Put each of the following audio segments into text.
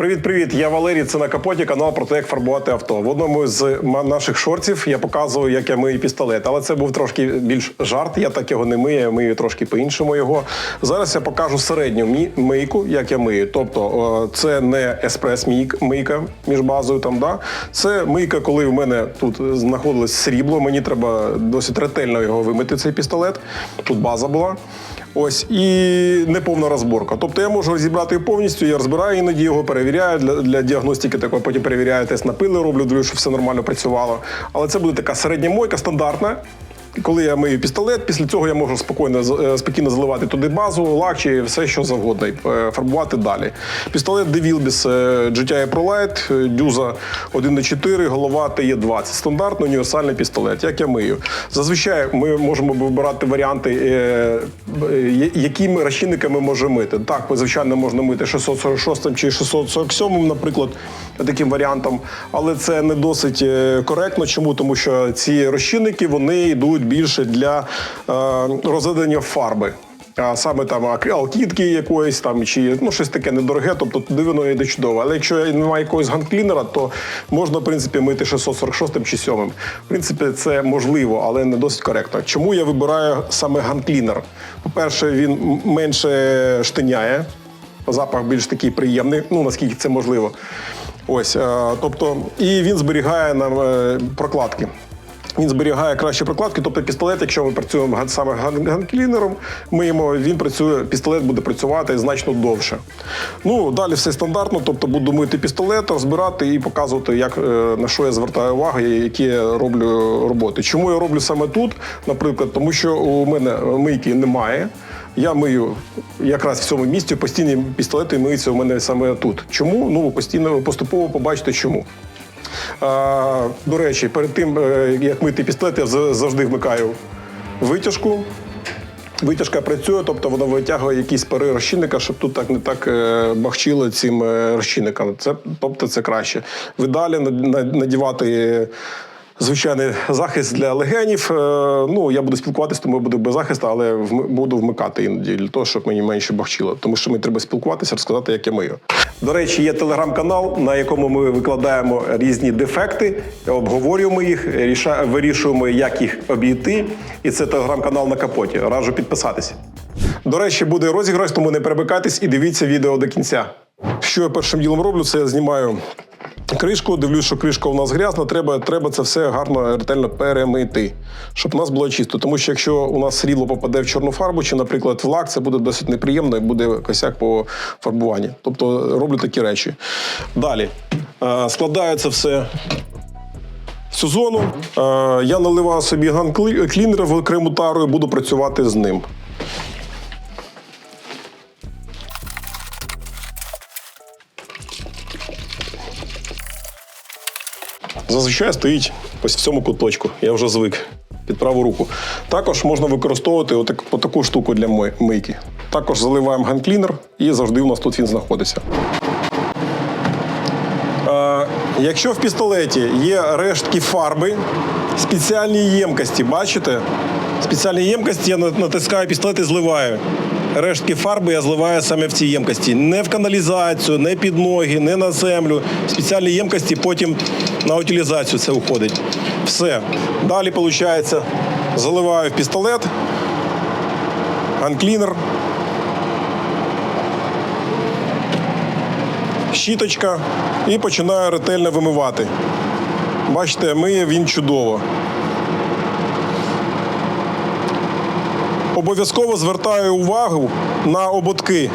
Привіт-привіт, я Валерій. Це на капоті канал про те, як фарбувати авто. В одному з наших шортів я показував, як я мию пістолет, але це був трошки більш жарт. Я так його не мию, я мию трошки по-іншому його. Зараз я покажу середню мийку, як я мию. Тобто це не еспрес мийка між базою. Там да це мийка, коли в мене тут знаходилось срібло. Мені треба досить ретельно його вимити. Цей пістолет. Тут база була. Ось і неповна розборка. Тобто я можу розібрати повністю, я розбираю іноді його, перевіряю для, для діагностики. Такої потім перевіряю тест на пили, роблю, дивлюсь, що все нормально працювало. Але це буде така середня мойка, стандартна. Коли я мию пістолет, після цього я можу спокійно е, спокійно заливати туди базу, лак чи все, що завгодно, і е, фарбувати далі. Пістолет е, GTI ProLight, е, дюза 1.4, голова TE20. Стандартний універсальний пістолет, як я мию. Зазвичай ми можемо вибирати варіанти, якими розчинниками можемо мити. Так, звичайно, можна мити 646 чи 647, наприклад, таким варіантом, але це не досить коректно. Чому? Тому що ці розчинники вони йдуть більше для е, розведення фарби. А саме там алкітки якоїсь там чи ну щось таке недороге, тобто туди воно йде чудово. Але якщо немає якогось ганклінера, то можна в принципі мити 646 чи 7. В принципі, це можливо, але не досить коректно. Чому я вибираю саме ганклінер? По-перше, він менше штиняє, запах більш такий приємний, ну наскільки це можливо. Ось, е, тобто, і він зберігає нам е, прокладки. Він зберігає кращі прокладки, тобто пістолет, якщо ми працюємо саме ган- ганклінером, миємо, він працює, пістолет буде працювати значно довше. Ну, далі все стандартно, тобто буду мити пістолет, розбирати і показувати, як, е, на що я звертаю увагу, і які я роблю роботи. Чому я роблю саме тут, наприклад, тому що у мене мийки немає. Я мию якраз в цьому місці постійні пістолети миються у мене саме тут. Чому? Ну, постійно поступово побачите чому. А, до речі, перед тим, е, як мити пістолет, я завжди вмикаю витяжку. Витяжка працює, тобто вона витягує якісь пари розчинника, щоб тут так не так е, бахчило цим розчинникам. розчинником. Це, тобто це краще. Ви далі над- над- надівати. Звичайний захист для легенів. Е, Ну, я буду спілкуватися, тому я буду без захисту, але буду вмикати іноді для того, щоб мені менше бахчило. Тому що мені треба спілкуватися, розказати, як я мию. До речі, є телеграм-канал, на якому ми викладаємо різні дефекти, обговорюємо їх, вирішуємо, як їх обійти. І це телеграм-канал на капоті. Раджу підписатися. До речі, буде розіграш, тому не перемикайтесь і дивіться відео до кінця. Що я першим ділом роблю, це я знімаю кришку, дивлюсь, що кришка у нас грязна, треба, треба це все гарно ретельно перемити, щоб у нас було чисто. Тому що якщо у нас срібло попаде в чорну фарбу, чи, наприклад, в лак, це буде досить неприємно і буде косяк по фарбуванню. Тобто роблю такі речі. Далі е, складаю це все. в Цю зону Е, я наливаю собі ган-клінер в окрему тару і буду працювати з ним. Зазвичай стоїть ось в цьому куточку. Я вже звик під праву руку. Також можна використовувати отак, отаку штуку для мийки. Також заливаємо ганклінер і завжди у нас тут він знаходиться. Якщо в пістолеті є рештки фарби, спеціальні ємкості, бачите? Спеціальні ємкості я натискаю пістолет і зливаю. Рештки фарби я зливаю саме в ці ємкості. Не в каналізацію, не під ноги, не на землю. Спеціальні ємкості потім на утилізацію це уходить. Все. Далі, виходить, заливаю в пістолет, анклінер, щіточка і починаю ретельно вимивати. Бачите, миє він чудово. Обов'язково звертаю увагу на ободки,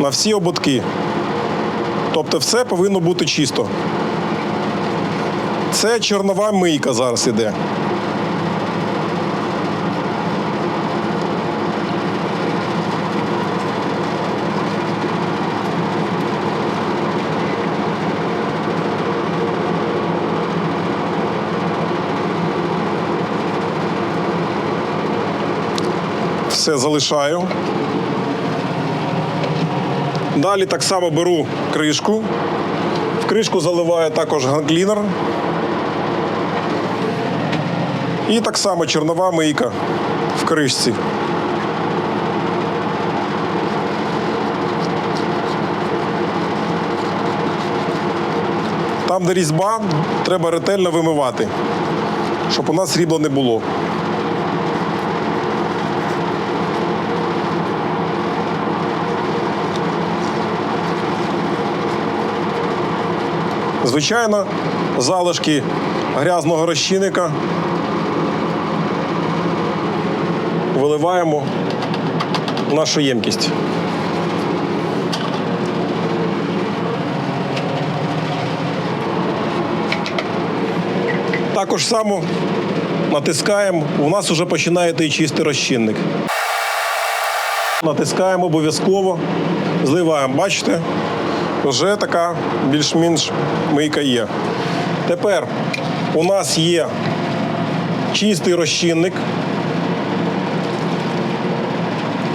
на всі ободки. Тобто все повинно бути чисто. Це чорнова мийка зараз іде. Все залишаю. Далі так само беру кришку. В кришку заливаю також ганклінер. І так само чорнова мийка в кришці. Там, де різьба, треба ретельно вимивати, щоб у нас срібла не було. Звичайно, залишки грязного розчинника виливаємо в нашу ємкість. Також само натискаємо, у нас вже починає йти чистий розчинник. Натискаємо обов'язково, зливаємо. Бачите, вже така більш-менш мийка є. Тепер у нас є чистий розчинник.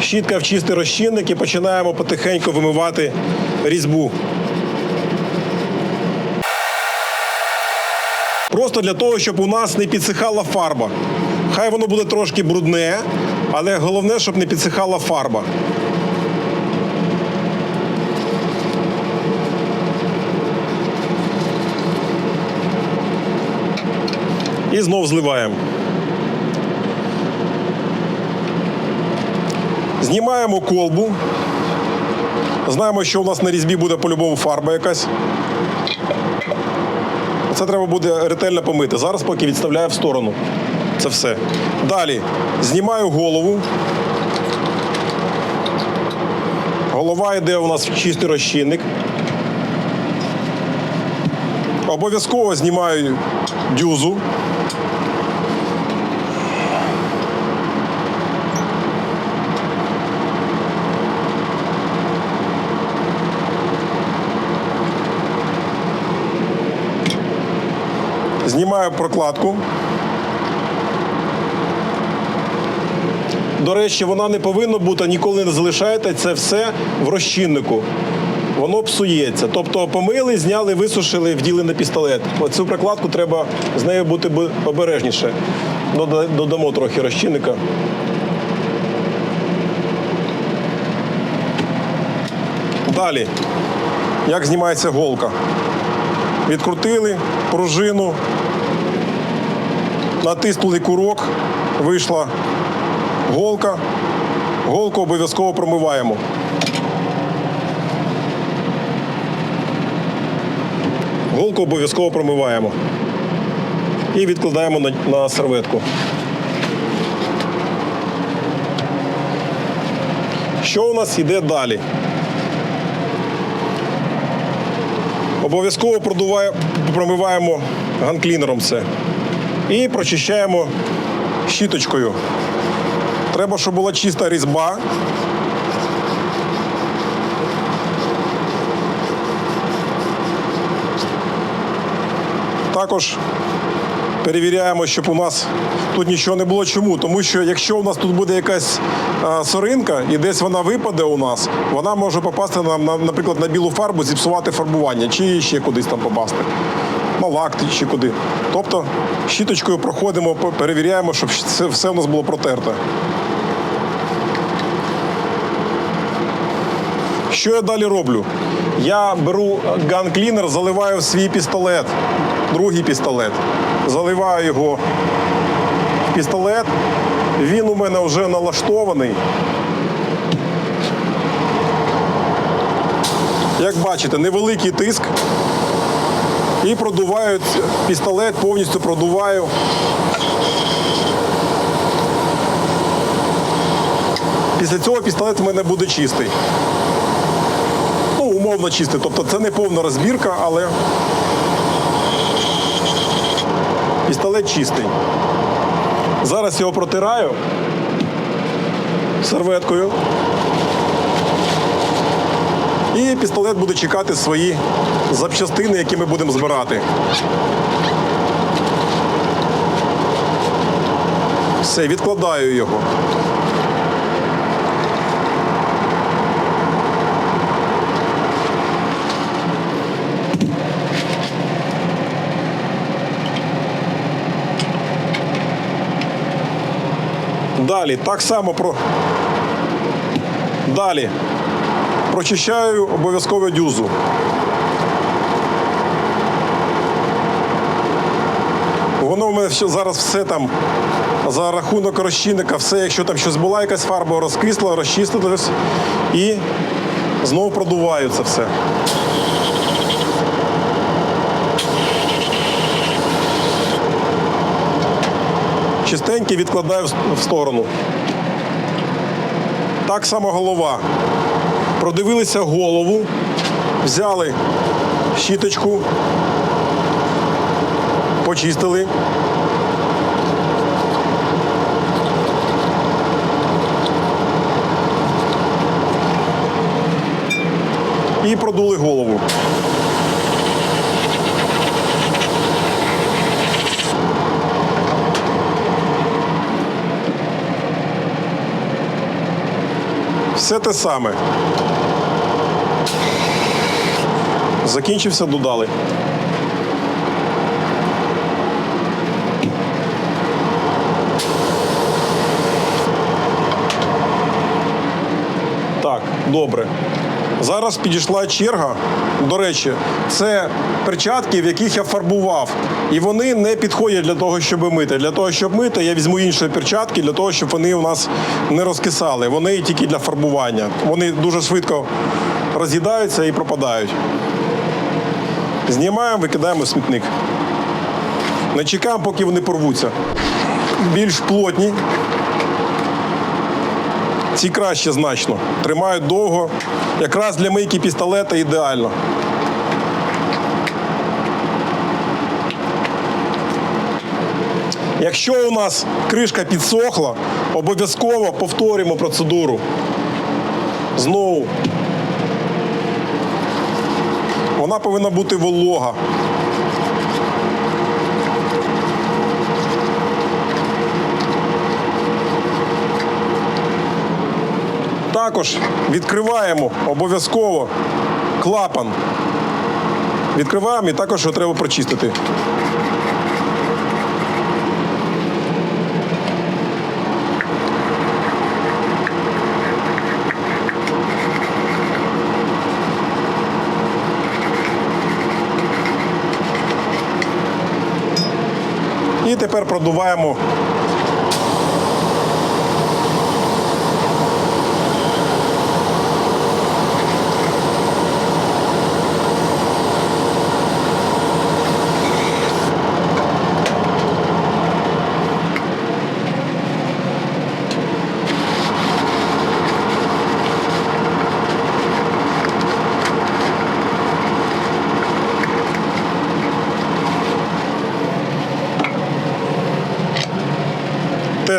Щітка в чистий розчинник і починаємо потихеньку вимивати різьбу. Просто для того, щоб у нас не підсихала фарба. Хай воно буде трошки брудне, але головне, щоб не підсихала фарба. І знов зливаємо. Знімаємо колбу. Знаємо, що у нас на різьбі буде по-любому фарба якась. Це треба буде ретельно помити. Зараз поки відставляю в сторону. Це все. Далі знімаю голову. Голова йде у нас в чистий розчинник. Обов'язково знімаю дюзу. Знімаю прокладку. До речі, вона не повинна бути, ніколи не залишайте це все в розчиннику. Воно псується. Тобто помили, зняли, висушили, вділи на пістолет. Оцю прокладку треба з нею бути обережніше. Додамо трохи розчинника. Далі. Як знімається голка? Відкрутили пружину, натиснули курок, вийшла голка. Голку обов'язково промиваємо. Голку обов'язково промиваємо. І відкладаємо на, на серветку. Що у нас йде далі? Обов'язково промиваємо ганклінером це. І прочищаємо щіточкою. Треба, щоб була чиста різьба. Також перевіряємо, щоб у нас тут нічого не було. Чому? Тому що якщо у нас тут буде якась соринка і десь вона випаде у нас, вона може попасти на, на, наприклад, на білу фарбу, зіпсувати фарбування, чи ще кудись там попасти. На лак чи куди. Тобто щіточкою проходимо, перевіряємо, щоб все у нас було протерте. Що я далі роблю? Я беру ганклінер, заливаю в свій пістолет, другий пістолет. Заливаю його в пістолет. Він у мене вже налаштований. Як бачите, невеликий тиск. І продуваю пістолет, повністю продуваю. Після цього пістолет в мене буде чистий. Умовно чистий. Тобто це не повна розбірка, але пістолет чистий. Зараз його протираю серветкою. І пістолет буде чекати свої запчастини, які ми будемо збирати. Все, відкладаю його. Далі так само про. Далі прочищаю обов'язково дюзу. Воно в мене зараз все там за рахунок розчинника, все, якщо там щось була, якась фарба розкисла, розчистилась і знову продуваю це все. Чистенький відкладаю в в сторону. Так само голова. Продивилися голову, взяли щіточку, почистили. І продули голову. Все те саме. Закінчився, додали. Так, добре. Зараз підійшла черга. До речі, це перчатки, в яких я фарбував. І вони не підходять для того, щоб мити. Для того, щоб мити, я візьму інші перчатки для того, щоб вони у нас не розкисали. Вони тільки для фарбування. Вони дуже швидко роз'їдаються і пропадають. Знімаємо, викидаємо смітник. Не чекаємо, поки вони порвуться. Більш плотні. Ці краще значно. Тримають довго. Якраз для мийки пістолета ідеально. Якщо у нас кришка підсохла, обов'язково повторюємо процедуру. Знову. Вона повинна бути волога. Також відкриваємо обов'язково клапан. Відкриваємо і також його треба прочистити. І тепер продуваємо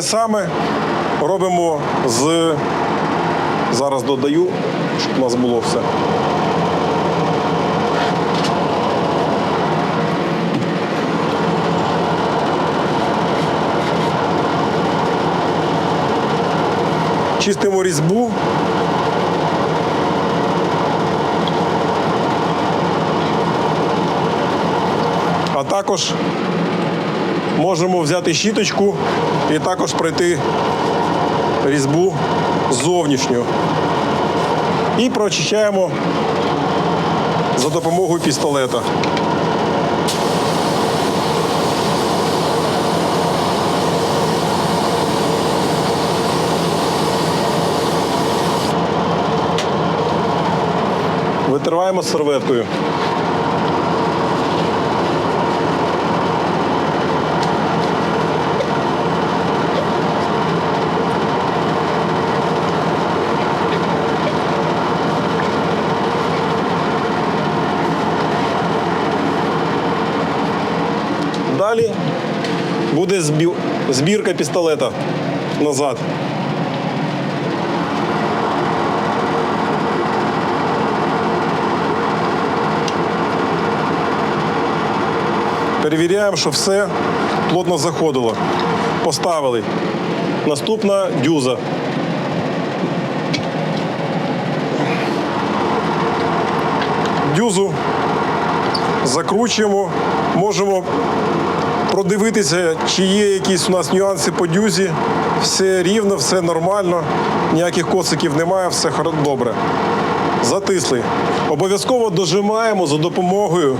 Те саме робимо з. Зараз додаю, щоб у нас було все. Чистимо різьбу. А також можемо взяти щіточку і також пройти різьбу зовнішню. І прочищаємо за допомогою пістолета. Витриваємо серветкою. Далі буде збі- збірка пістолета назад. Перевіряємо, що все плотно заходило. Поставили. Наступна дюза. Дюзу закручуємо, можемо продивитися, чи є якісь у нас нюанси по дюзі. Все рівно, все нормально, ніяких коциків немає, все добре. Затисли. Обов'язково дожимаємо за допомогою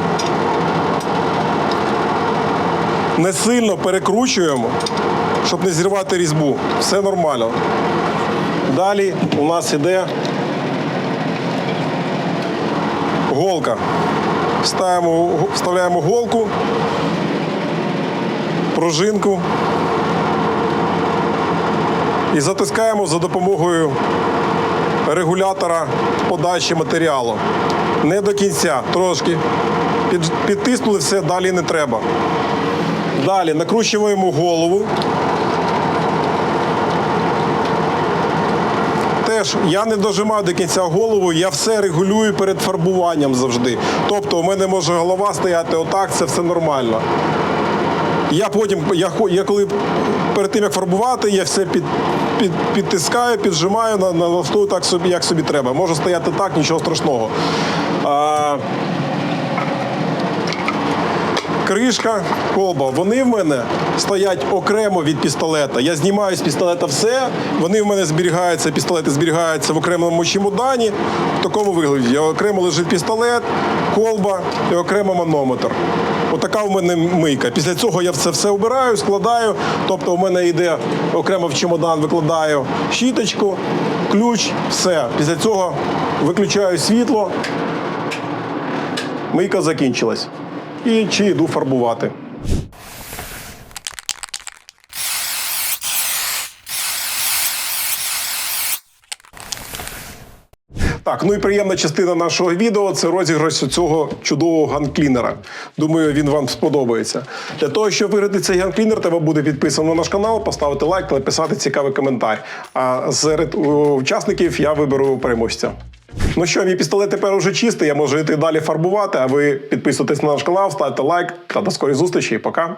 Не сильно перекручуємо, щоб не зірвати різьбу. Все нормально. Далі у нас іде голка. Вставляємо голку, пружинку і затискаємо за допомогою регулятора подачі матеріалу. Не до кінця, трошки. Підтиснули все, далі не треба. Далі накручуємо голову. Теж я не дожимаю до кінця голову, я все регулюю перед фарбуванням завжди. Тобто у мене може голова стояти отак, це все нормально. Я потім, я, я коли перед тим як фарбувати, я все під, під, підтискаю, піджимаю, на, налаштую так собі, як собі треба. Може стояти так, нічого страшного. А, кришка, колба, вони в мене стоять окремо від пістолета. Я знімаю з пістолета все, вони в мене зберігаються, пістолети зберігаються в окремому чемодані. В такому вигляді. Окремо лежить пістолет, колба і окремо манометр. Отака у мене мийка. Після цього я це все обираю, складаю. Тобто у мене йде окремо в чемодан, викладаю щіточку, ключ, все. Після цього виключаю світло, мийка закінчилась. І чи йду фарбувати. Так, ну і приємна частина нашого відео це розіграш цього чудового ганклінера. Думаю, він вам сподобається. Для того, щоб виграти цей ганклінер, треба буде підписано на наш канал, поставити лайк та написати цікавий коментар. А серед учасників я виберу переможця. Ну що, мій пістолет тепер уже чистий, я можу йти далі фарбувати, а ви підписуйтесь на наш канал, ставте лайк та до скорої зустрічі. Пока.